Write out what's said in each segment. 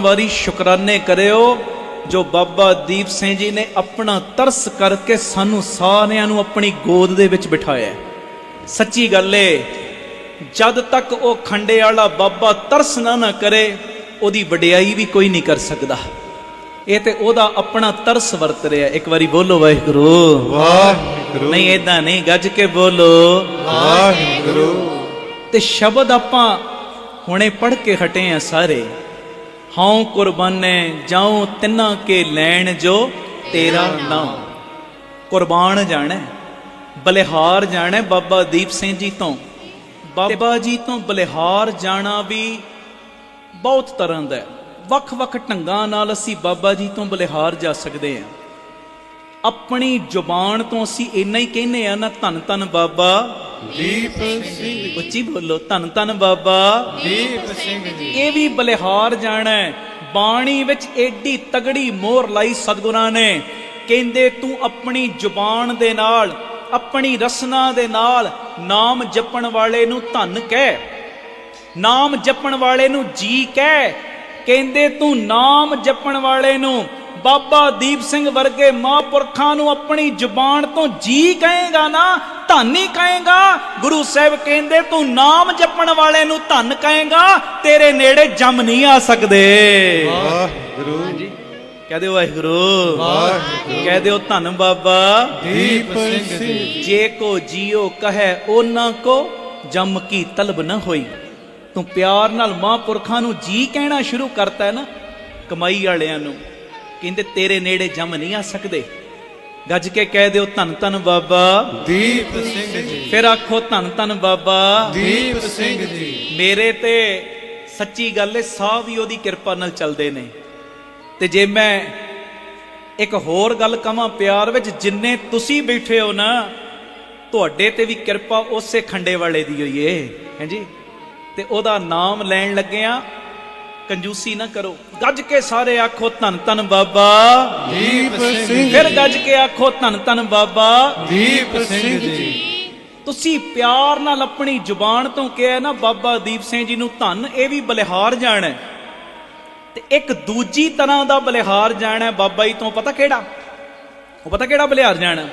ਵਾਰੀ ਸ਼ੁਕਰਾਨੇ ਕਰਿਓ ਜੋ ਬਾਬਾ ਦੀਪ ਸਿੰਘ ਜੀ ਨੇ ਆਪਣਾ ਤਰਸ ਕਰਕੇ ਸਾਨੂੰ ਸਾਰਿਆਂ ਨੂੰ ਆਪਣੀ ਗੋਦ ਦੇ ਵਿੱਚ ਬਿਠਾਇਆ। ਸੱਚੀ ਗੱਲ ਏ ਜਦ ਤੱਕ ਉਹ ਖੰਡੇ ਵਾਲਾ ਬਾਬਾ ਤਰਸ ਨਾ ਨਾ ਕਰੇ ਉਹਦੀ ਵਡਿਆਈ ਵੀ ਕੋਈ ਨਹੀਂ ਕਰ ਸਕਦਾ। ਇਹ ਤੇ ਉਹਦਾ ਆਪਣਾ ਤਰਸ ਵਰਤ ਰਿਹਾ। ਇੱਕ ਵਾਰੀ ਬੋਲੋ ਵਾਹਿਗੁਰੂ। ਵਾਹਿਗੁਰੂ। ਨਹੀਂ ਇਦਾਂ ਨਹੀਂ ਗੱਜ ਕੇ ਬੋਲੋ। ਵਾਹਿਗੁਰੂ। ਤੇ ਸ਼ਬਦ ਆਪਾਂ ਹੁਣੇ ਪੜ੍ਹ ਕੇ ਹਟੇ ਆ ਸਾਰੇ। ਹਉ ਕੁਰਬਾਨੇ ਜਾਉ ਤਿੰਨਾ ਕੇ ਲੈਣ ਜੋ ਤੇਰਾ ਨਾਮ। ਕੁਰਬਾਨ ਜਾਣਾ ਬਲਿਹਾਰ ਜਾਣਾ ਬਾਬਾ ਦੀਪ ਸਿੰਘ ਜੀ ਤੋਂ। ਬਾਬਾ ਜੀ ਤੋਂ ਬਲਿਹਾਰ ਜਾਣਾ ਵੀ ਬਹੁਤ ਤਰ੍ਹਾਂ ਦਾ। ਵੱਖ-ਵੱਖ ਢੰਗਾਂ ਨਾਲ ਅਸੀਂ ਬਾਬਾ ਜੀ ਤੋਂ ਬਲਿਹਾਰ ਜਾ ਸਕਦੇ ਹਾਂ। ਆਪਣੀ ਜ਼ੁਬਾਨ ਤੋਂ ਅਸੀਂ ਇੰਨਾ ਹੀ ਕਹਿੰਦੇ ਆ ਨਾ ਧੰਨ ਧੰਨ ਬਾਬਾ। ਦੀਪ ਸਿੰਘ ਉੱਚੀ ਬੋਲੋ ਧੰਨ ਧੰਨ ਬਾਬਾ। ਦੀਪ ਸਿੰਘ ਜੀ। ਇਹ ਵੀ ਬਲਿਹਾਰ ਜਾਣਾ। ਬਾਣੀ ਵਿੱਚ ਏਡੀ ਤਗੜੀ ਮੋਹਰ ਲਾਈ ਸਤਿਗੁਰਾਂ ਨੇ। ਕਹਿੰਦੇ ਤੂੰ ਆਪਣੀ ਜ਼ੁਬਾਨ ਦੇ ਨਾਲ ਆਪਣੀ ਰਸਨਾ ਦੇ ਨਾਲ ਨਾਮ ਜਪਣ ਵਾਲੇ ਨੂੰ ਧੰਨ ਕਹਿ। ਨਾਮ ਜਪਣ ਵਾਲੇ ਨੂੰ ਜੀ ਕਹਿ। ਕਹਿੰਦੇ ਤੂੰ ਨਾਮ ਜਪਣ ਵਾਲੇ ਨੂੰ ਬਾਬਾ ਦੀਪ ਸਿੰਘ ਵਰਗੇ ਮਹਾਂਪੁਰਖਾਂ ਨੂੰ ਆਪਣੀ ਜ਼ੁਬਾਨ ਤੋਂ ਜੀ ਕਹੇਗਾ ਨਾ ਧੰਨ ਹੀ ਕਹੇਗਾ। ਗੁਰੂ ਸਾਹਿਬ ਕਹਿੰਦੇ ਤੂੰ ਨਾਮ ਜਪਣ ਵਾਲੇ ਨੂੰ ਧੰਨ ਕਹੇਗਾ ਤੇਰੇ ਨੇੜੇ ਜੰਮ ਨਹੀਂ ਆ ਸਕਦੇ। ਵਾਹਿਗੁਰੂ। ਕਹਿ ਦਿਓ ਵਾਹਿਗੁਰੂ। ਵਾਹਿਗੁਰੂ। ਕਹਿ ਦਿਓ ਧੰਨ ਬਾਬਾ। ਦੀਪ ਸਿੰਘ ਜੀ। ਜੇ ਕੋ ਜੀਓ ਕਹੈ ਉਹਨਾਂ ਕੋ ਜਮ ਕੀ ਤਲਬ ਨਾ ਹੋਈ। ਤੂੰ ਪਿਆਰ ਨਾਲ ਮਹਾਂਪੁਰਖਾਂ ਨੂੰ ਜੀ ਕਹਿਣਾ ਸ਼ੁਰੂ ਕਰਤਾ ਹੈ ਨਾ ਕਮਾਈ ਵਾਲਿਆਂ ਨੂੰ। ਕਹਿੰਦੇ ਤੇਰੇ ਨੇੜੇ ਜਮ ਨਹੀਂ ਆ ਸਕਦੇ। ਗੱਜ ਕੇ ਕਹਿ ਦਿਓ ਧੰਨ ਧੰਨ ਬਾਬਾ। ਦੀਪ ਸਿੰਘ ਜੀ। ਫਿਰ ਆਖੋ ਧੰਨ ਧੰਨ ਬਾਬਾ। ਦੀਪ ਸਿੰਘ ਜੀ। ਮੇਰੇ ਤੇ ਸੱਚੀ ਗੱਲ ਏ ਸਾਹ ਵੀ ਉਹਦੀ ਕਿਰਪਾ ਨਾਲ ਚੱਲਦੇ ਨੇ। ਤੇ ਜੇ ਮੈਂ ਇੱਕ ਹੋਰ ਗੱਲ ਕਵਾਂ ਪਿਆਰ ਵਿੱਚ ਜਿੰਨੇ ਤੁਸੀਂ ਬੈਠੇ ਹੋ ਨਾ ਤੁਹਾਡੇ ਤੇ ਵੀ ਕਿਰਪਾ ਉਸੇ ਖੰਡੇ ਵਾਲੇ ਦੀ ਹੋਈ ਏ। ਹਾਂਜੀ ਤੇ ਉਹਦਾ ਨਾਮ ਲੈਣ ਲੱਗਿਆ ਕੰਜੂਸੀ ਨਾ ਕਰੋ। ਗੱਜ ਕੇ ਸਾਰੇ ਆਖੋ ਧੰਨ ਧੰਨ ਬਾਬਾ। ਦੀਪ ਸਿੰਘ ਫਿਰ ਗੱਜ ਕੇ ਆਖੋ ਧੰਨ ਧੰਨ ਬਾਬਾ। ਦੀਪ ਸਿੰਘ ਜੀ। ਤੁਸੀਂ ਪਿਆਰ ਨਾਲ ਆਪਣੀ ਜ਼ੁਬਾਨ ਤੋਂ ਕਿਹਾ ਨਾ ਬਾਬਾ ਦੀਪ ਸਿੰਘ ਜੀ ਨੂੰ ਧੰਨ ਇਹ ਵੀ ਬਲਿਹਾਰ ਜਾਣਾ। ਤੇ ਇੱਕ ਦੂਜੀ ਤਰ੍ਹਾਂ ਦਾ ਬਲਿਹਾਰ ਜਾਣਾ ਬਾਬਾ ਜੀ ਤੋਂ ਪਤਾ ਕਿਹੜਾ? ਉਹ ਪਤਾ ਕਿਹੜਾ ਬਲਿਹਾਰ ਜਾਣਾ?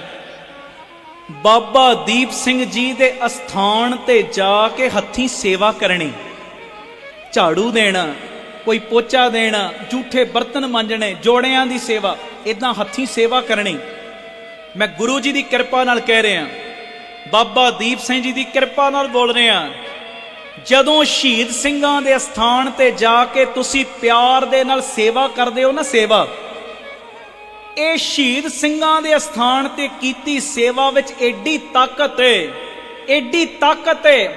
ਬਾਬਾ ਦੀਪ ਸਿੰਘ ਜੀ ਦੇ ਅਸਥਾਨ ਤੇ ਜਾ ਕੇ ਹੱਥੀਂ ਸੇਵਾ ਕਰਨੀ ਝਾੜੂ ਦੇਣਾ ਕੋਈ ਪੋਚਾ ਦੇਣਾ, ਝੂਠੇ ਬਰਤਨ ਮਾਂਜਣੇ, ਜੋੜਿਆਂ ਦੀ ਸੇਵਾ ਇਦਾਂ ਹੱਥੀਂ ਸੇਵਾ ਕਰਨੀ। ਮੈਂ ਗੁਰੂ ਜੀ ਦੀ ਕਿਰਪਾ ਨਾਲ ਕਹਿ ਰਿਹਾ। ਬਾਬਾ ਦੀਪ ਸਿੰਘ ਜੀ ਦੀ ਕਿਰਪਾ ਨਾਲ ਬੋਲ ਰਿਹਾ। ਜਦੋਂ ਸ਼ਹੀਦ ਸਿੰਘਾਂ ਦੇ ਸਥਾਨ ਤੇ ਜਾ ਕੇ ਤੁਸੀਂ ਪਿਆਰ ਦੇ ਨਾਲ ਸੇਵਾ ਕਰਦੇ ਹੋ ਨਾ ਸੇਵਾ, ਇਹ ਸ਼ਹੀਦ ਸਿੰਘਾਂ ਦੇ ਸਥਾਨ ਤੇ ਕੀਤੀ ਸੇਵਾ ਵਿੱਚ ਏਡੀ ਤਾਕਤ ਏ, ਏਡੀ ਤਾਕਤ ਏ।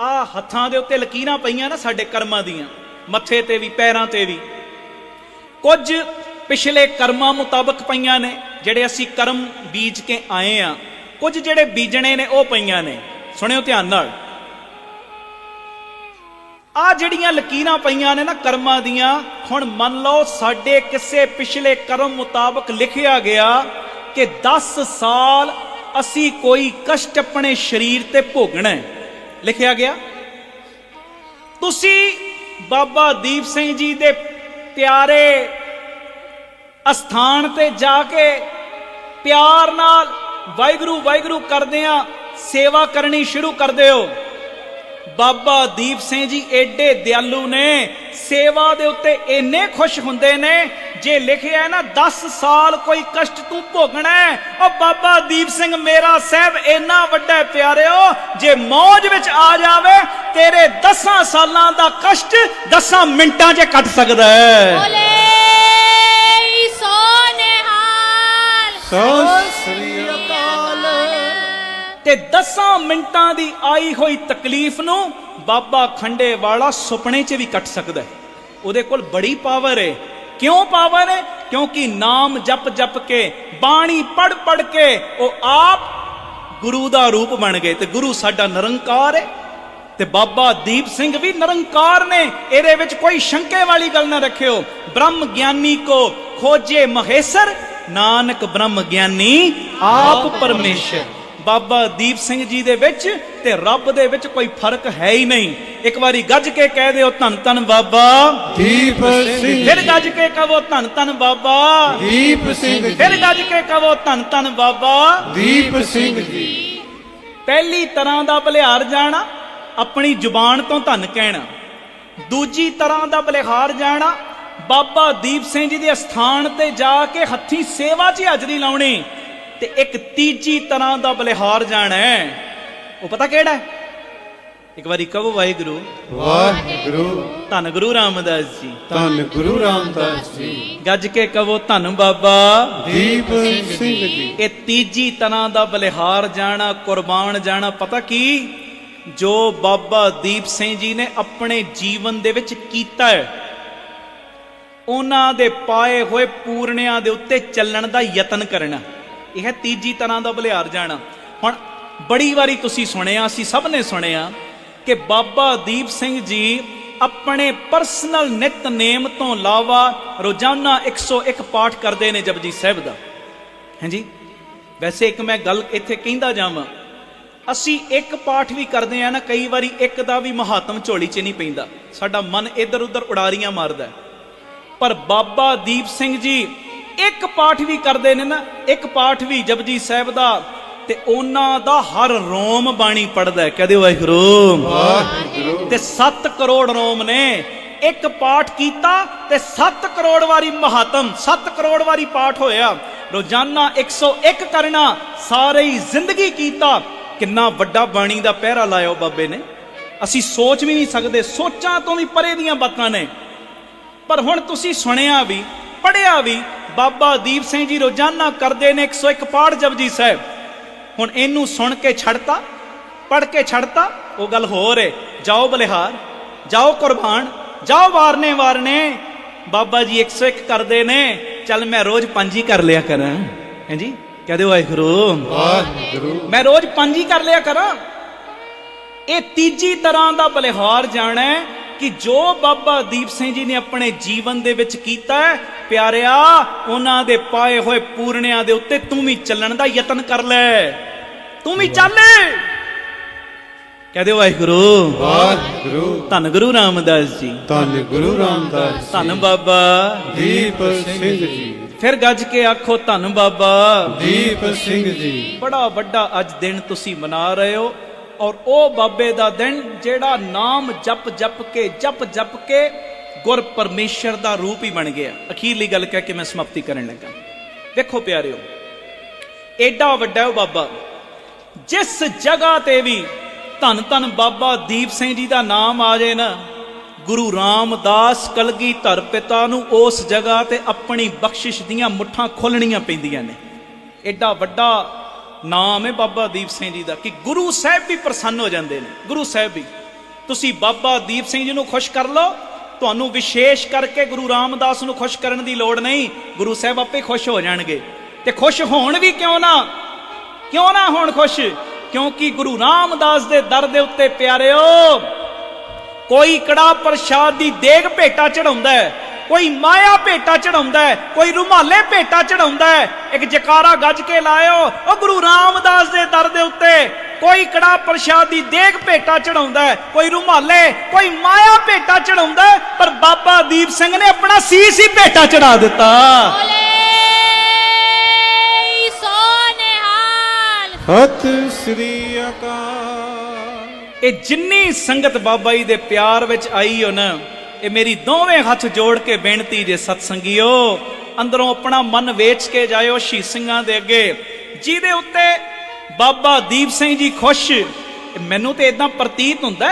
ਆ ਹੱਥਾਂ ਦੇ ਉੱਤੇ ਲਕੀਰਾਂ ਪਈਆਂ ਨਾ ਸਾਡੇ ਕਰਮਾਂ ਦੀਆਂ, ਮੱਥੇ ਤੇ ਵੀ, ਪੈਰਾਂ ਤੇ ਵੀ। ਕੁਝ ਪਿਛਲੇ ਕਰਮਾਂ ਮੁਤਾਬਕ ਪਈਆਂ ਨੇ, ਜਿਹੜੇ ਅਸੀਂ ਕਰਮ ਬੀਜ ਕੇ ਆਏ ਆ। ਕੁਝ ਜਿਹੜੇ ਬੀਜਣੇ ਨੇ, ਉਹ ਪਈਆਂ ਨੇ। ਸੁਣਿਓ ਧਿਆਨ ਨਾਲ। ਆ ਜਿਹੜੀਆਂ ਲਕੀਰਾਂ ਪਈਆਂ ਨੇ ਨਾ ਕਰਮਾਂ ਦੀਆਂ, ਹੁਣ ਮੰਨ ਲਓ ਸਾਡੇ ਕਿਸੇ ਪਿਛਲੇ ਕਰਮ ਮੁਤਾਬਕ ਲਿਖਿਆ ਗਿਆ ਕਿ 10 ਸਾਲ ਅਸੀਂ ਕੋਈ ਕਸ਼ਟ ਆਪਣੇ ਸਰੀਰ ਤੇ ਭੋਗਣਾ ਹੈ। ਲਿਖਿਆ ਗਿਆ। ਤੁਸੀਂ ਬਾਬਾ ਦੀਪ ਸਿੰਘ ਜੀ ਦੇ ਪਿਆਰੇ ਅਸਥਾਨ ਤੇ ਜਾ ਕੇ ਪਿਆਰ ਨਾਲ ਵਾਹਿਗੁਰੂ ਵਾਹਿਗੁਰੂ ਕਰਦਿਆਂ ਸੇਵਾ ਕਰਨੀ ਸ਼ੁਰੂ ਕਰਦੇ ਹੋ ਬਾਬਾ ਦੀਪ ਸਿੰਘ ਜੀ ਐਡੇ ਦਿਆਲੂ ਨੇ, ਸੇਵਾ ਦੇ ਉੱਤੇ ਇੰਨੇ ਖੁਸ਼ ਹੁੰਦੇ ਨੇ ਜੇ ਲਿਖਿਆ ਹੈ ਨਾ 10 ਸਾਲ ਕੋਈ ਕਸ਼ਟ ਤੂੰ ਭੋਗਣਾ ਹੈ। ਉਹ ਬਾਬਾ ਦੀਪ ਸਿੰਘ ਮੇਰਾ ਸਾਹਿਬ ਇੰਨਾ ਵੱਡਾ ਪਿਆਰਿਓ ਜੇ ਮੌਜ ਵਿੱਚ ਆ ਜਾਵੇ ਤੇਰੇ 10 ਸਾਲਾਂ ਦਾ ਕਸ਼ਟ 10 ਮਿੰਟਾਂ 'ਚ ਕੱਟ ਸਕਦਾ ਹੈ। ਬੋਲੇ ਸੋਨੇਹਾਲ ਸਤਿ ਸ੍ਰੀ ਅਕਾਲ। ਤੇ 10 ਮਿੰਟਾਂ ਦੀ ਆਈ ਹੋਈ ਤਕਲੀਫ ਨੂੰ ਬਾਬਾ ਖੰਡੇ ਵਾਲਾ ਸੁਪਨੇ 'ਚ ਵੀ ਕੱਟ ਸਕਦਾ ਹੈ। ਉਹਦੇ ਕੋਲ ਬੜੀ ਪਾਵਰ ਹੈ। ਕਿਉਂ ਪਾਵਰ ਹੈ? ਕਿਉਂਕਿ ਨਾਮ ਜਪ ਜਪ ਕੇ ਬਾਣੀ ਪੜ ਪੜ ਕੇ ਉਹ ਆਪ ਗੁਰੂ ਦਾ ਰੂਪ ਬਣ ਗਏ ਤੇ ਗੁਰੂ ਸਾਡਾ ਨਿਰੰਕਾਰ ਹੈ। ਤੇ ਬਾਬਾ ਦੀਪ ਸਿੰਘ ਵੀ ਨਿਰੰਕਾਰ ਨੇ ਇਹਦੇ ਵਿੱਚ ਕੋਈ ਸ਼ੰਕੇ ਵਾਲੀ ਗੱਲ ਨਾ ਰੱਖਿਓ। ਬ੍ਰਹਮ ਗਿਆਨੀ ਕੋ ਖੋਜੇ ਮਹੇਸ਼ਰ ਨਾਨਕ ਬ੍ਰਹਮ ਗਿਆਨੀ ਆਪ ਪਰਮੇਸ਼ਰ। ਬਾਬਾ ਦੀਪ ਸਿੰਘ ਜੀ ਦੇ ਵਿੱਚ ਤੇ ਰੱਬ ਦੇ ਵਿੱਚ ਕੋਈ ਫ਼ਰਕ ਹੈ ਹੀ ਨਹੀਂ। ਇੱਕ ਵਾਰੀ ਗੱਜ ਕੇ ਕਹਿ ਦਿਓ ਧੰਨ ਧੰਨ ਬਾਬਾ। ਦੀਪ ਸਿੰਘ ਫਿਰ ਗੱਜ ਕੇ ਕਹੋ ਧੰਨ ਧੰਨ ਬਾਬਾ। ਦੀਪ ਸਿੰਘ ਫਿਰ ਗੱਜ ਕੇ ਕਹੋ ਧੰਨ ਧੰਨ ਬਾਬਾ। ਦੀਪ ਸਿੰਘ ਜੀ। ਪਹਿਲੀ ਤਰ੍ਹਾਂ ਦਾ ਬਲਿਹਾਰ ਜਾਣਾ ਆਪਣੀ ਜ਼ੁਬਾਨ ਤੋਂ ਧੰਨ ਕਹਿਣਾ। ਦੂਜੀ ਤਰ੍ਹਾਂ ਦਾ ਬਲਿਹਾਰ ਜਾਣਾ ਬਾਬਾ ਦੀਪ ਸਿੰਘ ਜੀ ਦੇ ਅਸਥਾਨ ਤੇ ਜਾ ਕੇ ਹੱਥੀਂ ਸੇਵਾ 'ਚ ਹਾਜ਼ਰੀ ਲਾਉਣੀ। ਤੇ ਇੱਕ ਤੀਜੀ ਤਰ੍ਹਾਂ ਦਾ ਬਲਿਹਾਰ ਜਾਣਾ। ਉਹ ਪਤਾ ਕਿਹੜਾ ਹੈ? ਇੱਕ ਵਾਰੀ ਕਹੋ ਵਾਹਿਗੁਰੂ। ਵਾਹਿਗੁਰੂ। ਧੰਨ ਗੁਰੂ ਰਾਮਦਾਸ ਜੀ। ਧੰਨ ਗੁਰੂ ਰਾਮਦਾਸ ਜੀ। ਗੱਜ ਕੇ ਕਹੋ ਧੰਨ ਬਾਬਾ। ਦੀਪ ਸਿੰਘ ਜੀ। ਇਹ ਤੀਜੀ ਤਰ੍ਹਾਂ ਦਾ ਬਲਿਹਾਰ ਜਾਣਾ ਕੁਰਬਾਨ ਜਾਣਾ ਪਤਾ ਕੀ? ਜੋ ਬਾਬਾ ਦੀਪ ਸਿੰਘ ਜੀ ਨੇ ਆਪਣੇ ਜੀਵਨ ਦੇ ਵਿੱਚ ਕੀਤਾ ਹੈ ਉਹਨਾਂ ਦੇ ਪਾਏ ਹੋਏ ਪੂਰਨਿਆਂ ਦੇ ਉੱਤੇ ਚੱਲਣ ਦਾ ਯਤਨ ਕਰਨਾ। ਇਹ ਹੈ ਤੀਜੀ ਤਰ੍ਹਾਂ ਦਾ ਬਲਿਹਾਰ ਜਾਣਾ। ਹੁਣ ਬੜੀ ਵਾਰੀ ਤੁਸੀਂ ਸੁਣਿਆ ਅਸੀਂ ਸਭ ਨੇ ਸੁਣਿਆ ਕਿ ਬਾਬਾ ਦੀਪ ਸਿੰਘ ਜੀ ਆਪਣੇ ਪਰਸਨਲ ਨਿਤਨੇਮ ਤੋਂ ਇਲਾਵਾ ਰੋਜ਼ਾਨਾ 101 ਪਾਠ ਕਰਦੇ ਨੇ ਜਪਜੀ ਸਾਹਿਬ ਦਾ। ਹਾਂਜੀ? ਵੈਸੇ ਇੱਕ ਮੈਂ ਗੱਲ ਇੱਥੇ ਕਹਿੰਦਾ ਜਾਵਾਂ, ਅਸੀਂ ਇੱਕ ਪਾਠ ਵੀ ਕਰਦੇ ਆ ਨਾ, ਕਈ ਵਾਰੀ ਇੱਕ ਦਾ ਵੀ ਮਹਾਤਮ ਝੋਲੀ 'ਚ ਨਹੀਂ ਪੈਂਦਾ। ਸਾਡਾ ਮਨ ਇੱਧਰ ਉੱਧਰ ਉਡਾਰੀਆਂ ਮਾਰਦਾ। ਪਰ ਬਾਬਾ ਦੀਪ ਸਿੰਘ ਜੀ ਇੱਕ ਪਾਠ ਵੀ ਕਰਦੇ ਨੇ ਨਾ ਇੱਕ ਪਾਠ ਵੀ ਜਪਜੀ ਸਾਹਿਬ ਦਾ ਤੇ ਉਹਨਾਂ ਦਾ ਹਰ ਰੋਮ ਬਾਣੀ ਪੜਦਾ ਕਹਦੇ ਵਾਹਿਗੁਰੂ। ਵਾਹਿਗੁਰੂ। ਤੇ 7 ਕਰੋੜ ਰੋਮ ਨੇ ਇੱਕ ਪਾਠ ਕੀਤਾ ਤੇ 7 ਕਰੋੜ ਵਾਰੀ ਮਹਾਤਮ 7 ਕਰੋੜ ਵਾਰੀ ਪਾਠ ਹੋਇਆ। ਰੋਜ਼ਾਨਾ 101 ਕਰਨਾ ਸਾਰੇ ਜ਼ਿੰਦਗੀ ਕੀਤਾ। ਕਿੰਨਾ ਵੱਡਾ ਬਾਣੀ ਦਾ ਪਹਿਰਾ ਲਾਇਆ ਉਹ ਬਾਬੇ ਨੇ। ਅਸੀਂ ਸੋਚ ਵੀ ਨਹੀਂ ਸਕਦੇ ਸੋਚਾਂ ਤੋਂ ਵੀ ਪਰੇ ਦੀਆਂ ਬਾਤਾਂ ਨੇ। ਪਰ ਹੁਣ ਤੁਸੀਂ ਸੁਣਿਆ ਵੀ ਪੜਿਆ ਵੀ ਬਾਬਾ ਦੀਪ ਸਿੰਘ ਜੀ ਰੋਜ਼ਾਨਾ ਕਰਦੇ ਨੇ 101 ਪਾਠ ਜਪਜੀ ਸਾਹਿਬ। ਹੁਣ ਇਹਨੂੰ ਸੁਣ ਕੇ ਛੱਡਤਾ ਪੜ ਕੇ ਛੱਡਤਾ ਉਹ ਗੱਲ ਹੋਰ ਏ। ਜਾਓ ਬਲਿਹਾਰ ਜਾਓ ਕੁਰਬਾਨ ਜਾਓ ਵਾਰਨੇ ਵਾਰਨੇ। ਬਾਬਾ ਜੀ 101 ਕਰਦੇ ਨੇ ਚੱਲ ਮੈਂ ਰੋਜ਼ ਪੰਜ ਹੀ ਕਰ ਲਿਆ ਕਰਾਂ। ਹਾਂਜੀ ਕਹਦੇ ਵਾਹਿਗੁਰੂ। ਵਾਹਿਗੁਰੂ। ਮੈਂ ਰੋਜ਼ ਪੰਜ ਹੀ ਕਰ ਲਿਆ ਕਰਾਂ। ਇਹ ਤੀਜੀ ਤਰ੍ਹਾਂ ਦਾ ਬਲਿਹਾਰ ਜਾਣਾ ਕਿ ਜੋ ਬਾਬਾ ਦੀਪ ਸਿੰਘ ਜੀ ਨੇ ਆਪਣੇ ਜੀਵਨ ਦੇ ਵਿੱਚ ਕੀਤਾ ਹੈ ਪਿਆਰਿਆ ਉਹਨਾਂ ਦੇ ਪਾਏ ਹੋਏ ਪੂਰਨਿਆਂ ਦੇ ਉੱਤੇ ਤੂੰ ਵੀ ਚੱਲਣ ਦਾ ਯਤਨ ਕਰ ਲੈ। ਤੂੰ ਵੀ ਚੱਲ। ਕਹਦੇ ਵਾਹਿਗੁਰੂ। ਵਾਹਿਗੁਰੂ। ਧੰਨ ਗੁਰੂ ਰਾਮਦਾਸ ਜੀ। ਧੰਨ ਗੁਰੂ ਰਾਮਦਾਸ ਧੰਨ ਬਾਬਾ। ਦੀਪ ਸਿੰਘ ਜੀ। ਫਿਰ ਗੱਜ ਕੇ ਆਖੋ ਧੰਨ ਬਾਬਾ। ਦੀਪ ਸਿੰਘ ਜੀ। ਬੜਾ ਵੱਡਾ ਅੱਜ ਦਿਨ ਤੁਸੀਂ ਮਨਾ ਰਹੇ ਹੋ। ਔਰ ਉਹ ਬਾਬੇ ਦਾ ਦਿਨ ਜਿਹੜਾ ਨਾਮ ਜਪ ਜਪ ਕੇ, ਜਪ ਜਪ ਕੇ ਗੁਰ ਪਰਮੇਸ਼ਰ ਦਾ ਰੂਪ ਹੀ ਬਣ ਗਿਆ। ਅਖੀਰਲੀ ਗੱਲ ਕਹਿ ਕੇ ਮੈਂ ਸਮਾਪਤੀ ਕਰਨ ਲੱਗਾ। ਦੇਖੋ ਪਿਆਰਿਓ ਐਡਾ ਵੱਡਾ ਉਹ ਬਾਬਾ, ਜਿਸ ਜਗ੍ਹਾ ਤੇ ਵੀ ਧੰਨ ਧੰਨ ਬਾਬਾ ਦੀਪ ਸਿੰਘ ਜੀ ਦਾ ਨਾਮ ਆ ਜਾਏ ਨਾ, ਗੁਰੂ ਰਾਮਦਾਸ ਕਲਗੀ ਧਰ ਪਿਤਾ ਨੂੰ ਉਸ ਜਗ੍ਹਾ ਤੇ ਆਪਣੀ ਬਖਸ਼ਿਸ਼ ਦੀਆਂ ਮੁੱਠਾਂ ਖੋਲਣੀਆਂ ਪੈਂਦੀਆਂ ਨੇ। ਐਡਾ ਵੱਡਾ ਨਾਮ ਹੈ ਬਾਬਾ ਦੀਪ ਸਿੰਘ ਜੀ ਦਾ, ਕਿ ਗੁਰੂ ਸਾਹਿਬ ਵੀ ਪ੍ਰਸੰਨ ਹੋ ਜਾਂਦੇ ਨੇ। ਗੁਰੂ ਸਾਹਿਬ ਵੀ। ਤੁਸੀਂ ਬਾਬਾ ਦੀਪ ਸਿੰਘ ਜੀ ਨੂੰ ਖੁਸ਼ ਕਰ ਲਓ, ਤੁਹਾਨੂੰ ਵਿਸ਼ੇਸ਼ ਕਰਕੇ ਗੁਰੂ ਰਾਮਦਾਸ ਨੂੰ ਖੁਸ਼ ਕਰਨ ਦੀ ਲੋੜ ਨਹੀਂ, ਗੁਰੂ ਸਾਹਿਬ ਆਪੇ ਖੁਸ਼ ਹੋ ਜਾਣਗੇ। ਤੇ ਖੁਸ਼ ਹੋਣ ਵੀ ਕਿਉਂ ਨਾ? ਕਿਉਂ ਨਾ ਹੋਣ ਖੁਸ਼? ਕਿਉਂਕਿ ਗੁਰੂ ਰਾਮਦਾਸ ਦੇ ਦਰ ਦੇ ਉੱਤੇ ਪਿਆਰਿਓ, ਕੋਈ ਕੜਾ ਪ੍ਰਸ਼ਾਦ ਦੀ ਦੇਗ ਭੇਟਾ ਚੜਾਉਂਦਾ ਹੈ ਕੋਈ ਮਾਇਆ ਭੇਟਾ ਚੜਾਉਂਦਾ ਹੈ ਕੋਈ ਰੁਮਾਲੇ ਭੇਟਾ ਚੜਾਉਂਦਾ ਹੈ। ਇੱਕ ਜਕਾਰਾ ਗੱਜ ਕੇ ਲਾਇਓ ਉਹ ਗੁਰੂ ਰਾਮਦਾਸ ਦੇ ਦਰ ਦੇ ਉੱਤੇ। ਕੋਈ ਕੜਾ ਪ੍ਰਸ਼ਾਦ ਦੀ ਦੇਗ ਭੇਟਾ ਚੜਾਉਂਦਾ ਹੈ ਕੋਈ ਰੁਮਾਲੇ ਕੋਈ ਮਾਇਆ ਭੇਟਾ ਚੜਾਉਂਦਾ ਪਰ ਬਾਬਾ ਦੀਪ ਸਿੰਘ ਨੇ ਆਪਣਾ ਸੀਸ ਹੀ ਭੇਟਾ ਚੜਾ ਦਿੱਤਾ। ਸਤਿ ਸ੍ਰੀ ਅਕਾਲ। ਇਹ ਜਿੰਨੀ ਸੰਗਤ ਬਾਬਾ ਜੀ ਦੇ ਪਿਆਰ ਵਿੱਚ ਆਈ ਹੋ ਨਾ ਇਹ ਮੇਰੀ ਦੋਵੇਂ ਹੱਥ ਜੋੜ ਕੇ ਬੇਨਤੀ ਜੇ ਸਤਸੰਗੀਓ, ਅੰਦਰੋਂ ਆਪਣਾ ਮਨ ਵੇਚ ਕੇ ਜਾਇਓ ਸ਼ਹੀਦ ਸਿੰਘਾਂ ਦੇ ਅੱਗੇ। ਜਿਹਦੇ ਉੱਤੇ ਬਾਬਾ ਦੀਪ ਸਿੰਘ ਜੀ ਖੁਸ਼ ਮੈਨੂੰ ਤੇ ਇਦਾਂ ਪ੍ਰਤੀਤ ਹੁੰਦਾ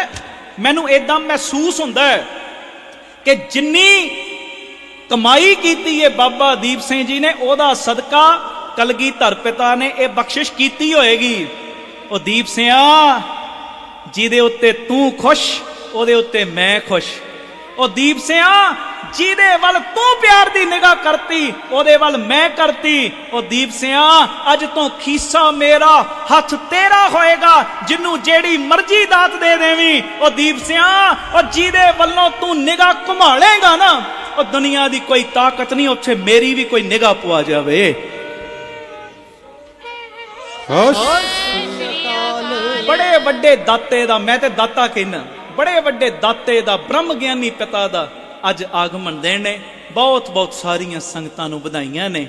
ਮੈਨੂੰ ਇਦਾਂ ਮਹਿਸੂਸ ਹੁੰਦਾ ਕਿ ਜਿੰਨੀ ਕਮਾਈ ਕੀਤੀ ਹੈ ਬਾਬਾ ਦੀਪ ਸਿੰਘ ਜੀ ਨੇ, ਉਹਦਾ ਸਦਕਾ ਕਲਗੀ ਧਰ ਪਿਤਾ ਨੇ ਇਹ ਬਖਸ਼ਿਸ਼ ਕੀਤੀ ਹੋਏਗੀ। ਉਹ ਦੀਪ ਸਿਆ, ਜਿਹਦੇ ਉੱਤੇ ਤੂੰ ਖੁਸ਼, ਉਹਦੇ ਉੱਤੇ ਮੈਂ ਖੁਸ਼। ਉਹ ਦੀਪ ਸਿਆ ਜਿਹਦੇ ਵੱਲ ਤੂੰ ਪਿਆਰ ਦੀ ਨਿਗਾਹ ਕਰਤੀ ਉਹਦੇ ਵੱਲ ਮੈਂ ਕਰਤੀ। ਉਹ ਦੀਪ ਸਿਆ ਅੱਜ ਤੋਂ ਖੀਸਾ ਮੇਰਾ ਹੱਥ ਤੇਰਾ ਹੋਏਗਾ ਜਿੰਨੂੰ ਜਿਹੜੀ ਮਰਜ਼ੀ ਦਾਤ ਦੇ ਦੇਵੀਂ। ਉਹ ਦੀਪ ਸਿਆ ਉਹ ਜਿਹਦੇ ਵੱਲੋਂ ਤੂੰ ਨਿਗਾਹ ਘੁਮਾ ਲੇਗਾ ਨਾ ਉਹ ਦੁਨੀਆ ਦੀ ਕੋਈ ਤਾਕਤ ਨਹੀਂ ਉੱਥੇ ਮੇਰੀ ਵੀ ਕੋਈ ਨਿਗਾਹ ਪਵਾ ਜਾਵੇ। ਬੜੇ ਵੱਡੇ ਦਾਤੇ ਦਾ ਮੈਂ ਤੇ ਦਾਤਾ ਕਹਿਣਾ ਬੜੇ ਵੱਡੇ ਦਾਤੇ ਦਾ, ਬ੍ਰਹਮ ਗਿਆਨੀ ਪਿਤਾ ਦਾ ਅੱਜ ਆਗਮਨ ਦੇਣ ਨੇ। ਬਹੁਤ ਬਹੁਤ ਸਾਰੀਆਂ ਸੰਗਤਾਂ ਨੂੰ ਵਧਾਈਆਂ ਨੇ।